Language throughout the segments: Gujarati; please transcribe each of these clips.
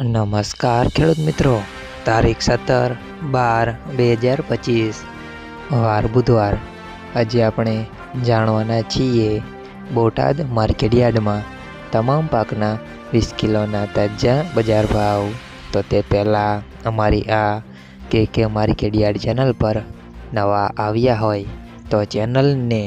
નમસ્કાર, ખેડૂત મિત્રો. તારીખ સત્તર બાર બે હજાર પચીસ, વાર બુધવાર. આજે આપણે જાણવાના છીએ બોટાદ માર્કેટયાર્ડમાં તમામ પાકના વીસ કિલોના તાજા બજાર ભાવ. તો તે પહેલાં અમારી આ કે કે માર્કેટયાર્ડ ચેનલ પર નવા આવ્યા હોય તો ચેનલને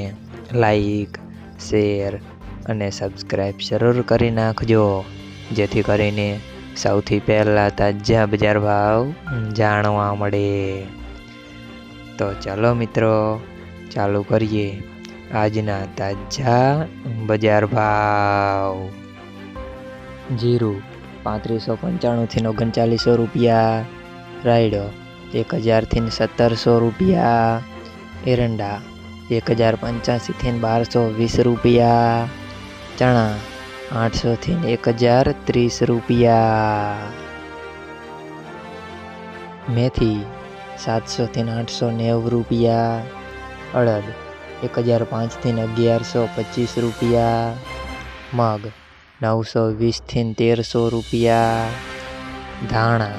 લાઈક, શેર અને સબસ્ક્રાઈબ જરૂર કરી નાખજો. જેથી કરીને સૌથી પહેલાં તાજા બજાર ભાવ જાણવા મળે. તો ચાલો મિત્રો, ચાલુ કરીએ આજના તાજા બજાર ભાવ. જીરું પાંત્રીસો પંચાણુંથી ઓગણચાલીસો રૂપિયા, રાયડો એક હજારથી સત્તરસો રૂપિયા, એરંડા એક હજાર પંચ્યાસીથી બારસો વીસ રૂપિયા, ચણા આઠસોથી એક હજાર ત્રીસ રૂપિયા મેથી સાતસોથી આઠસો નેવું રૂપિયા અડદ એક હજાર પાંચથી અગિયારસો પચીસ રૂપિયા મગ નવસો વીસથી તેરસો રૂપિયા ધાણા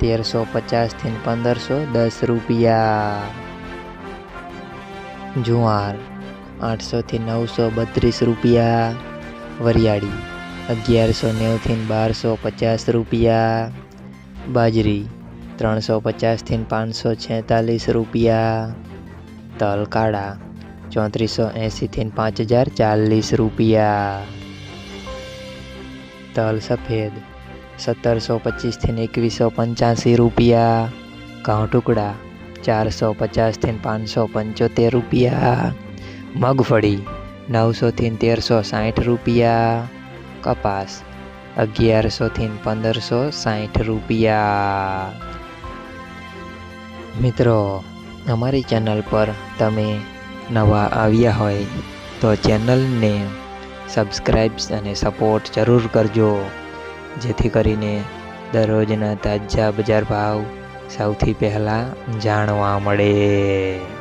તેરસો પચાસથી પંદરસો દસ રૂપિયા જુવાર આઠસોથી નવસો બત્રીસ રૂપિયા વરિયાળી અગિયારસો નેવુંથી બારસો પચાસ રૂપિયા બાજરી ત્રણસો પચાસથી પાંચસો છેતાલીસ રૂપિયા તલ કાળા ચોત્રીસો એંસીથી પાંચ હજાર ચાલીસ રૂપિયા તલ સફેદ સત્તરસો પચીસથી એકવીસો પંચ્યાસી રૂપિયા ઘઉં ટુકડા ચારસો પચાસથી પાંચસો પંચોતેર રૂપિયા મગફળી નવસોથી તેરસો સાઠ રૂપિયા. કપાસ અગિયારસોથી પંદરસો સાઠ રૂપિયા. મિત્રો, અમારી ચેનલ પર તમે નવા આવ્યા હોય તો ચેનલને સબસ્ક્રાઈબ અને સપોર્ટ જરૂર કરજો. જેથી કરીને દરરોજના તાજા બજાર ભાવ સૌથી પહેલાં જાણવા મળે.